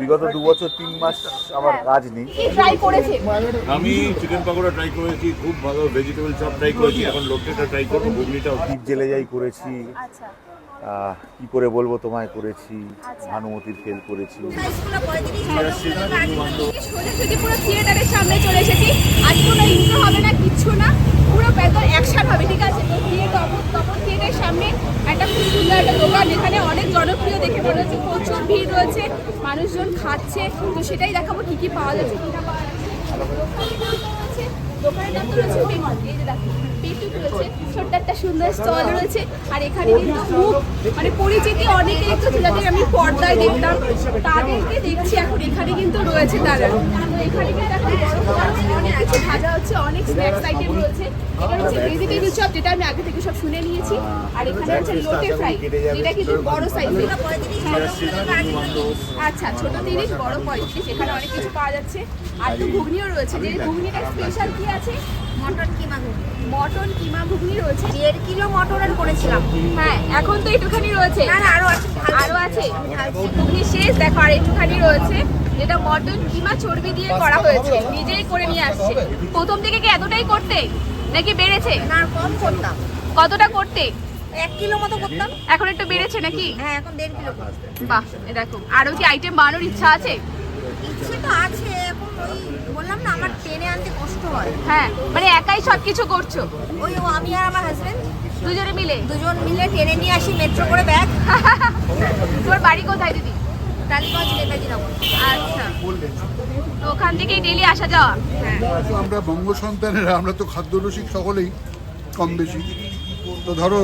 বিগত দু বছর তিন মাস আমার কাজ নেই। কি ট্রাই করেছে? আমি চিকেন পাকোড়া ট্রাই করেছি খুব ভালো ভেজিটেবল চপ ট্রাই করেছি এখন লোকটা ট্রাই করব ঘুগনিটাও দ্বীপ জেলে যাই করেছি। আচ্ছা। কি করে বলব তোমায় করেছি আচ্ছা। ভানুমতির ফেল করেছি। পুরো থিয়েটারের সামনে চলে এসেছি। আজ কোনো ইন্ট্রো হবে না কিচ্ছু না। পুরো অ্যাকশন হবে ঠিক আছে? তো থিয়েটার তপন থিয়েটারের সামনে একটা খুব সুন্দর একটা দোকান এখানে অনেক জনপ্রিয় দেখে মনে হচ্ছে প্রচুর ভিড় রয়েছে মানুষজন খাচ্ছে। তো সেটাই দেখাবো কি কি পাওয়া যাচ্ছে কি না পাওয়া যাচ্ছে। দোকানের নাম তো রয়েছে পেটুক এই যে দেখো পেটুক রয়েছে, ছোট্ট একটা সুন্দর স্টল রয়েছে, আর এখানে কিন্তু খুব মানে পরিচিতি অনেকে একটু যাদের আমি পর্দায় দেখতাম, তাদেরকে দেখছি এখন, এখানে কিন্তু রয়েছে তারা। এখানে কিন্তু এখন গরম অনেক কিছু ভাজা হচ্ছে, অনেক স্ন্যাক্স আইটেম রয়েছে। এটা হচ্ছে ভেজিটেবল চপ যেটা আমি আগে থেকে সব শুনে নিয়েছি। আর এখানে হচ্ছে লোটে ফ্রাই যেটা কিন্তু বড় সাইজের আচ্ছা ছোট তিরিশ বড় পঁয়ত্রিশ এখানে অনেক কিছু পাওয়া যাচ্ছে। আর তো ঘুগনিও রয়েছে যে ঘুগনিটা স্পেশাল কি আছে? মটন কিমা ঘুগনি। মটন কিমা ঘুগনি রয়েছে। দেড় কিলো মটন আর করেছিলাম। হ্যাঁ এখন তো একটুখানি রয়েছে। না না আরও আছে আরও আছে। ঘুগনি শেষ দেখো আর একটুখানি রয়েছে যেটা মটন কিমা চর্বি দিয়ে করা হয়েছে। নিজেই করে নিয়ে আসছে। প্রথম থেকে কি এতটাই করতে? নাকি বেড়েছে? না কম করতাম। কতটা করতে? এক কিলো মতো করতাম। এখন একটু বেড়েছে নাকি? হ্যাঁ এখন দেড় কিলো করতাম। বাহ এ দেখো। আরও কি আইটেম বানানোর ইচ্ছা আছে? ইচ্ছে তো আছে এখন ওই বললাম না আমার টেনে আনতে কষ্ট হয়। হ্যাঁ মানে একাই সব কিছু করছ? ওই ও আমি আর আমার হাজবেন্ড দুজনে মিলে? দুজন মিলে টেনে নিয়ে আসি মেট্রো করে ব্যাগ তোমার বাড়ি কোথায় দিদি? টালিগঞ্জ নেতাজি নগর। আচ্ছা। আমরা বঙ্গ সন্তানেরা, আমরা তো খাদ্যরসিক সকলেই কম বেশি। তো ধরো,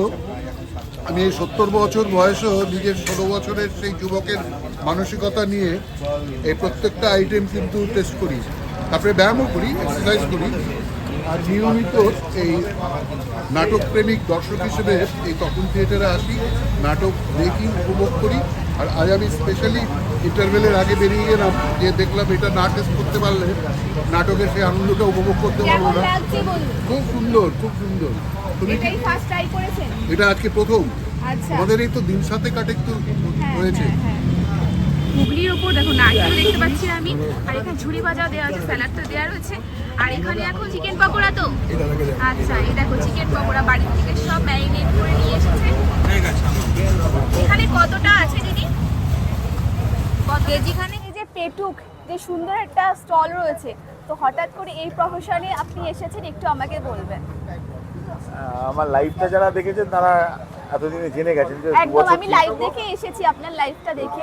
আমি এই সত্তর বছর বয়সেও নিজের ষোলো বছরের সেই যুবকের মানসিকতা নিয়ে এই প্রত্যেকটা আইটেম কিন্তু টেস্ট করি। তারপরে ব্যায়ামও করি এক্সারসাইজ করি। আর নিয়মিত এই নাটক প্রেমিক দর্শক হিসেবে এই তখন থিয়েটারে আসি, নাটক দেখি, উপভোগ করি। আর আজ আমি স্পেশালি ইন্টারভেলের আগে বেরিয়ে গেলাম যে দেখলাম এটা না টেস্ট করতে পারলে নাটকের সেই আনন্দটা উপভোগ করতে পারব না। খুব সুন্দর খুব সুন্দর। তুমি এটা আজকে প্রথম। আচ্ছা। আমাদের এই তো দিন সাথে কাটে হ্যাঁ, হয়েছে হ্যাঁ, হ্যাঁ। হুগলির ওপর দেখো নারকেল দেখতে পাচ্ছি আমি। আর এখানে ঝুড়ি ভাজা দেওয়া আছে স্যালাড তো দেওয়া রয়েছে। আর এখানে এখন চিকেন পকোড়া তো? আচ্ছা এই দেখো চিকেন পকোড়া বাড়ি থেকে সব ম্যারিনেট করে নিয়ে এসেছে এখানে কতটা আছে দিদি কত এই যে সুন্দর একটা স্টল রয়েছে। তো হঠাৎ করে এই প্রফেশনে আপনি এসেছেন একটু আমাকে বলবেন। আমার লাইফটা যারা দেখেছেন তারা এতদিনে জেনে গেছেন যে একদম আমি লাইভ দেখে এসেছি আপনার লাইভটা দেখে।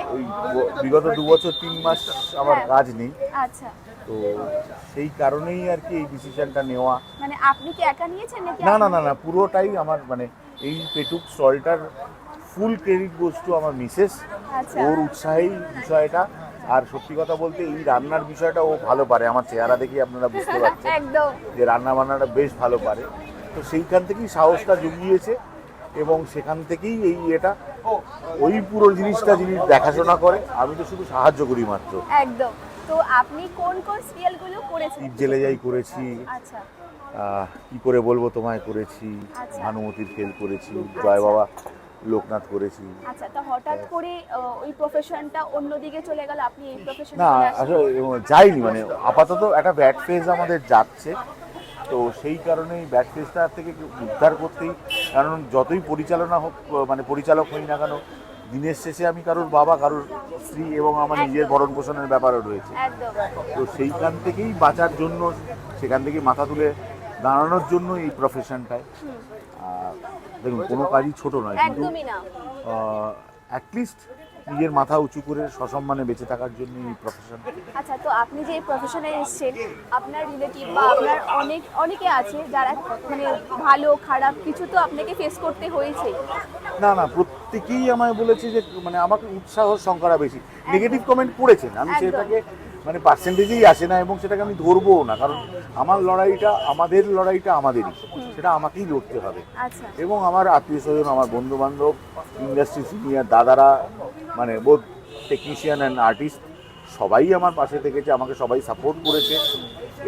বিগত দু বছর তিন মাস আমার হ্যাঁ। কাজ নেই। আচ্ছা। তো সেই কারণেই আর কি এই ডিসিশনটা নেওয়া। মানে আপনি কি একা নিয়েছেন নাকি না না না না পুরোটাই আমার মানে এই পেটুক স্টলটার ফুল ক্রেডিট বস্তু আমার মিসেস আচ্ছা। ওর উৎসাহেই বিষয়টা। আর সত্যি কথা বলতে এই রান্নার বিষয়টা ও ভালো পারে আমার চেহারা দেখেই আপনারা বুঝতে পারছেন একদম। যে রান্না বান্নাটা বেশ ভালো পারে। তো সেইখান থেকেই সাহসটা জুগিয়েছে এবং সেখান থেকেই এই এটা ওই পুরো জিনিসটা যিনি দেখাশোনা করে আমি তো শুধু সাহায্য করি মাত্র। একদম। তো আপনি কোন কোন সিরিয়ালগুলো করেছেন? জেলে যাই করেছি। আচ্ছা। কি করে বলব তোমায় করেছি। আচ্ছা। ভানুমতির ফেল করেছি। জয় বাবা। লোকনাথ করেছি। আচ্ছা তো হঠাৎ করে ওই প্রফেশনটা অন্যদিকে চলে গেল আপনি এই প্রফেশনে না আসলে যাইনি মানে আপাতত একটা ব্যাড ফেজ আমাদের যাচ্ছে। তো সেই কারণেই ব্যাড ফেজটা থেকে উদ্ধার করতেই কারণ যতই পরিচালনা হোক মানে পরিচালক হই না কেন দিনের শেষে আমি কারোর বাবা কারোর স্ত্রী এবং আমার নিজের ভরণ পোষণের ব্যাপারও রয়েছে। তো সেইখান থেকেই বাঁচার জন্য সেখান থেকে মাথা তুলে দাঁড়ানোর জন্য এই প্রফেশনটায় দেখুন কোনো কাজই ছোট নয় কিন্তু অ্যাটলিস্ট নিজের মাথা উঁচু করে সসম্মানে বেঁচে থাকার জন্য এই প্রফেশন আচ্ছা তো আপনি যে এই প্রফেশনে এসেছেন আপনার রিলেটিভ বা আপনার অনেক অনেকে আছে যারা মানে ভালো খারাপ কিছু তো আপনাকে ফেস করতে হয়েছে। না না প্রত্যেকেই আমায় বলেছে যে মানে আমাকে উৎসাহ সংখ্যাটা বেশি। নেগেটিভ কমেন্ট করেছেন। আমি সেটাকে মানে পার্সেন্টেজেই আসে না এবং সেটাকে আমি ধরবো না কারণ আমার লড়াইটা আমাদের লড়াইটা আমাদেরই। সেটা আমাকেই লড়তে হবে। আচ্ছা। এবং আমার আত্মীয় স্বজন আমার বন্ধু বান্ধব ইন্ডাস্ট্রি সিনিয়র দাদারা মানে বোধ টেকনিশিয়ান অ্যান্ড আর্টিস্ট সবাই আমার পাশে থেকেছে আমাকে সবাই সাপোর্ট করেছে।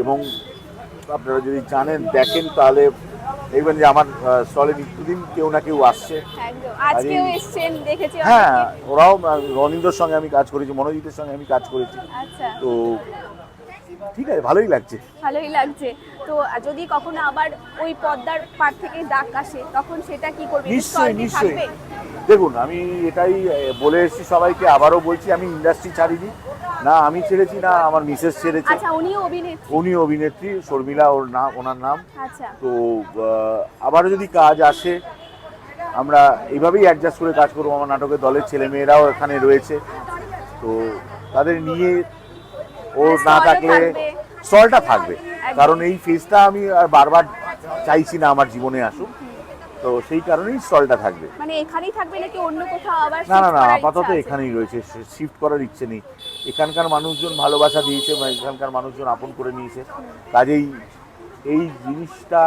এবং আপনারা যদি জানেন দেখেন তাহলে দেখবেন যে আমার স্টলে নিত্যদিন কেউ না কেউ আসছে। হ্যাঁ ওরাও রনীন্দ্রর সঙ্গে আমি কাজ করেছি মনোজিতের সঙ্গে আমি কাজ করেছি। আচ্ছা। তো ঠিক আছে ভালোই লাগছে। ভালোই লাগছে। তো যদি কখনো আবার ওই পদ্মার পার থেকে ডাক আসে তখন সেটা কি করবে? নিশ্চয়ই নিশ্চয়ই। দেখুন আমি এটাই বলে এসেছি সবাইকে আবারও বলছি আমি ইন্ডাস্ট্রি ছাড়িনি। না আমি ছেড়েছি না আমার মিসেস ছেড়েছে। আচ্ছা অভিনেত্রী? উনি অভিনেত্রী শর্মিলা ওর নাম ওনার নাম। আচ্ছা। তো আবারও যদি কাজ আসে আমরা এইভাবেই অ্যাডজাস্ট করে কাজ করব আমার নাটকের দলের ছেলে মেয়েরাও এখানে রয়েছে। তো তাদের নিয়ে ও না থাকলে। স্টলটা থাকবে। কারণ এই ফেজটা আমি আর বারবার চাইছি না আমার জীবনে আসুক। তো সেই কারণেই স্টলটা থাকবে। মানে এখানেই থাকবে নাকি অন্য কোথাও আবার না না না আপাতত এখানেই রয়েছে শিফট করার ইচ্ছে নেই। এখানকার মানুষজন ভালোবাসা দিয়েছে এখানকার মানুষজন আপন করে নিয়েছে। কাজেই এই জিনিসটা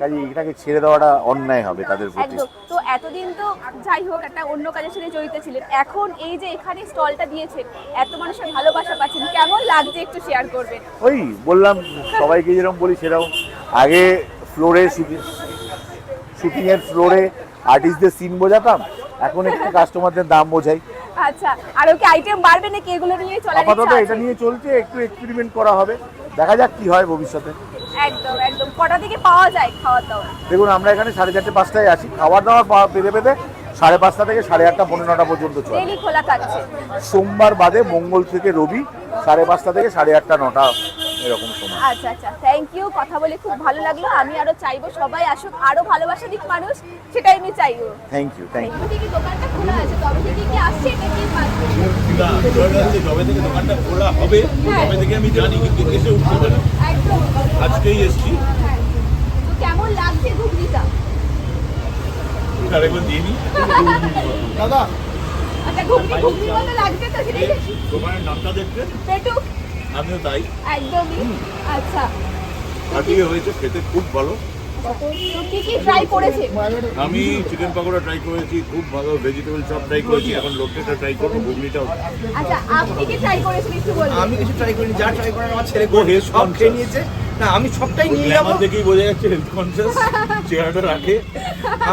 কাজে এটাকে ছেড়ে দেওয়াটা অন্যায় হবে তাদের প্রতি। তো এতদিন তো যাই হোক একটা অন্য কাজের সাথে জড়িত ছিলেন। এখন এই যে এখানে স্টলটা দিয়েছেন এত মানুষের ভালোবাসা পাচ্ছেন কেমন লাগছে একটু শেয়ার করবেন? ওই বললাম সবাইকে যেরকম বলি সেরকম। আগে ফ্লোরে শুটিং এর ফ্লোরে আর্টিস্টদের সিন বোঝাতাম? এখন একটু কাস্টমারদের দাম বোঝাই। আচ্ছা আর ওকে আইটেম বাড়বে নাকি? এগুলো নিয়ে চলার আপাতত এটা নিয়ে চলছে একটু এক্সপেরিমেন্ট করা হবে। দেখা যাক কি হয় ভবিষ্যতে। একদম একদম। কটা থেকে পাওয়া যায় খাওয়া দাওয়া দেখুন আমরা এখানে সাড়ে চারটে পাঁচটায় আসি দাবার পাওয়া- পেতে পেতে সাড়ে পাঁচটা থেকে সাড়ে আটটা পনেরো নটা পর্যন্ত চলে। খোলা থাকছে। সোমবার বাদে মঙ্গল থেকে রবি সাড়ে পাঁচটা থেকে সাড়ে আটটা নটা। এরকম সময়। আচ্ছা আচ্ছা থ্যাংক ইউ কথা বলে খুব ভালো লাগল। আমি আরও চাইব সবাই আসুক আরও ভালোবাসা দিক মানুষ সেটাই আমি চাইব। থ্যাংক ইউ থ্যাংক ইউ থেকে দোকানটা খোলা আছে তবে থেকে কি আসছে নাকি বাকি? না বিষয়টা হচ্ছে যবে থেকে দোকানটা খোলা হবে হ্যাঁ। তবে থেকে আমি জানি কিন্তু এসে উঠতে পারি। একদম। আজকেই এসছি। তো কেমন লাগছে ঘুগনিটা? আরেকবার দিয়ে দাদা আচ্ছা ঘুগনি ঘুগনি মতো লাগছে তো সেটাই। দোকানের নামটা দেখতে। পেটুক আমিও তাই। একদমই। আচ্ছা। আজকে হয়েছে খেতে খুব ভালো। তো কি কি ট্রাই করেছে? আমি চিকেন পকোড়া ট্রাই করেছি খুব ভালো। ভেজিটেবল চপ ট্রাই করেছি এখন লোকটা ট্রাই করব ঘুগনিটাও। আচ্ছা আপনি কি ট্রাই করেছেন একটু বলুন। আমি কিছু ট্রাই করিনি যা ট্রাই করার আমার ছেলে ও health সব খেয়ে নিয়েছে। না আমি সবটাই নিয়ে যাব। আমার দেখেই বোঝা যাচ্ছে হেলথ কনসিয়াস চেহারাটা রাখে।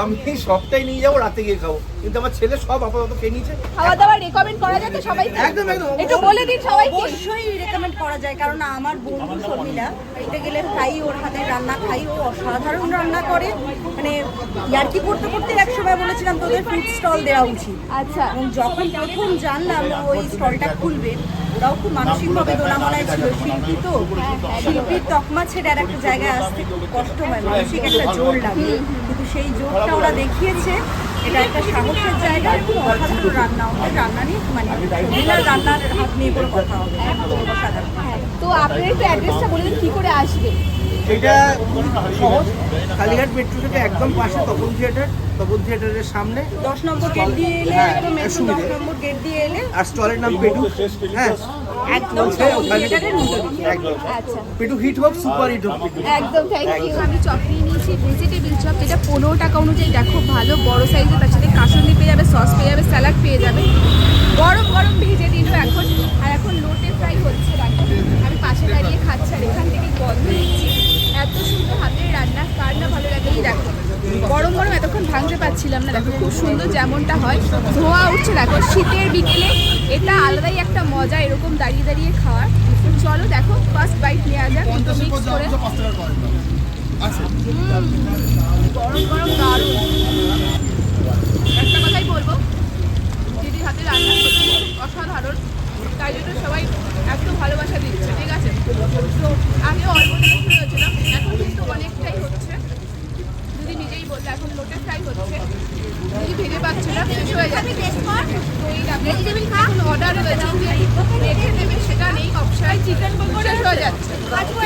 আমি সবটাই নিয়ে যাব রাতে গিয়ে খাব। কিন্তু আমার ছেলে সব আপাতত খেয়ে নিয়েছে। খাওয়া দাওয়া রেকমেন্ড করা যায় তো সবাইকে? একদম, একদম। একটু বলে দিন সবাইকে। অবশ্যই রেকমেন্ড করা যায় কারণ আমার বন্ধু শর্মিলা এটা গেলে খাই ওর হাতে রান্না খাই ও অসাধারণ রান্না করে। মানে ইয়ার্কি করতে করতে এক সময় বলেছিলাম তোদের ফুড স্টল দেওয়া উচিত। আচ্ছা। এবং যখন প্রথম জানলাম ওই স্টলটা খুলবে ওরাও খুব মানসিকভাবে দোলামলায় ছিল। শিল্পী তো শিল্পীর তকমা ছেড়ে আর একটা জায়গায় আসতে খুব কষ্ট হয় মানসিক একটা জোর লাগে। কিন্তু সেই জোরটা ওরা দেখিয়েছে এটা একটা সাহসের জায়গা এবং অসাধারণ রান্না ওদের রান্না নিয়ে মানে শর্মিলার রান্নার হাত নিয়ে কোনো কথা হবে। অসাধারণ। তো আপনার একটু অ্যাড্রেসটা বলে দিন কি করে আসবে? এটা সহজ। কালীঘাট মেট্রো থেকে একদম পাশে তপন থিয়েটার তপন থিয়েটারের সামনে। দশ নম্বর গেট দিয়ে এলে হ্যাঁ, দশ নম্বর গেট দিয়ে এলে। আর স্টলের নাম পেটু হ্যাঁ একদম আচ্ছা। পেটু হিট হোক সুপার হিট হোক। একদম থ্যাংক ইউ আমি চপ নিয়ে নিয়েছি ভেজিটেবিল চপ এটা পনেরো টাকা অনুযায়ী দেখো ভালো বড় সাইজের তার সাথে কাসুন্দি পেয়ে যাবে সস পেয়ে যাবে স্যালাড পেয়ে যাবে। গরম গরম ভেজে দিল এখন। আর এখন লোটে ফ্রাই হচ্ছে দেখো। আমি পাশে দাঁড়িয়ে খাচ্ছি আর এখান থেকে গন্ধ দিচ্ছি এত সুন্দর হাতের রান্না কার না ভালো লাগে এই দেখো গরম গরম এতক্ষণ ভাঙতে পারছিলাম না। দেখো খুব সুন্দর যেমনটা হয়, ধোয়া উঠছে। দেখো শীতের বিকেলে এটা আলাদাই একটা মজা, এরকম দাঁড়িয়ে দাঁড়িয়ে খাওয়ার। চলো দেখো ফার্স্ট বাইট নেওয়া যাক, দুটো মিক্স করে। গরম গরম, দারুণ। একটা কথাই বলব, দিদির হাতে রান্না সত্যি অসাধারণ। তাই জন্য সবাই এত ভালোবাসা দিচ্ছে, ঠিক আছে? তো আগে অল্পটা শুরু হয়েছিলাম এখন কিন্তু অনেকটাই হচ্ছে। দিদি নিজেই এখন লোটে ফ্রাই হচ্ছে। দিদি ভেজে পাচ্ছে না শেষ হয়ে যাবে ভেজিটেবিল অর্ডার রয়েছে রেখে দেবে সেটা নেই অপশায় চিকেন শেষ হয়ে যাচ্ছে।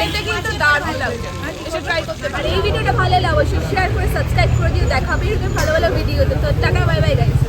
এটা কিন্তু দারুণ লাগছে এসে ট্রাই করতে পারে। এই ভিডিওটা ভালো লাগবে অবশ্যই শেয়ার করে সাবস্ক্রাইব করে দিও। দেখাবে ভালো ভালো ভিডিও তো। Tata bye bye guys